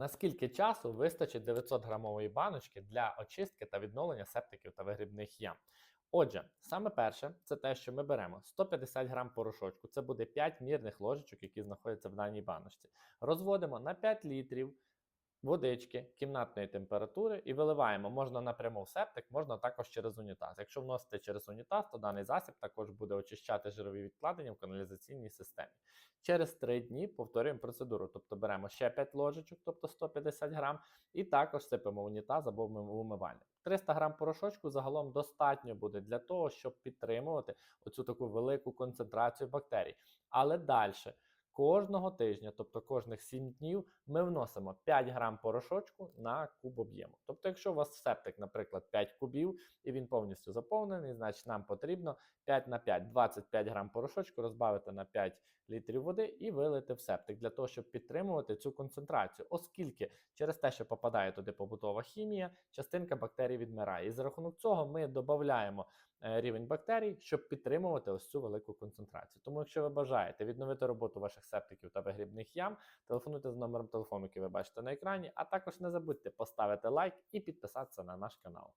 Наскільки часу вистачить 900 грамової баночки для очистки та відновлення септиків та вигрібних ям? Отже, саме перше, це те, що ми беремо 150 грам порошочку, це буде 5 мірних ложечок, які знаходяться в даній баночці. Розводимо на 5 літрів водички кімнатної температури і виливаємо. Можна напряму в септик, можна також через унітаз. Якщо вносите через унітаз, то даний засіб також буде очищати жирові відкладення в каналізаційній системі. Через 3 дні повторюємо процедуру, тобто беремо ще 5 ложечок, тобто 150 грам, і також сипемо унітаз або в умивальник. 300 грам порошочку загалом достатньо буде для того, щоб підтримувати оцю таку велику концентрацію бактерій. Але далі. Кожного тижня, тобто кожних 7 днів, ми вносимо 5 грам порошочку на куб об'єму. Тобто, якщо у вас септик, наприклад, 5 кубів і він повністю заповнений, значить нам потрібно 5 на 5, 25 грам порошочку розбавити на 5 літрів води і вилити в септик для того, щоб підтримувати цю концентрацію, оскільки через те, що попадає туди побутова хімія, частинка бактерій відмирає. І за рахунок цього ми додаємо е, рівень бактерій, щоб підтримувати ось цю велику концентрацію. Тому, якщо ви бажаєте відновити роботу ваших септиків та вигрібних ям, телефонуйте за номером телефону, який ви бачите на екрані, а також не забудьте поставити лайк і підписатися на наш канал.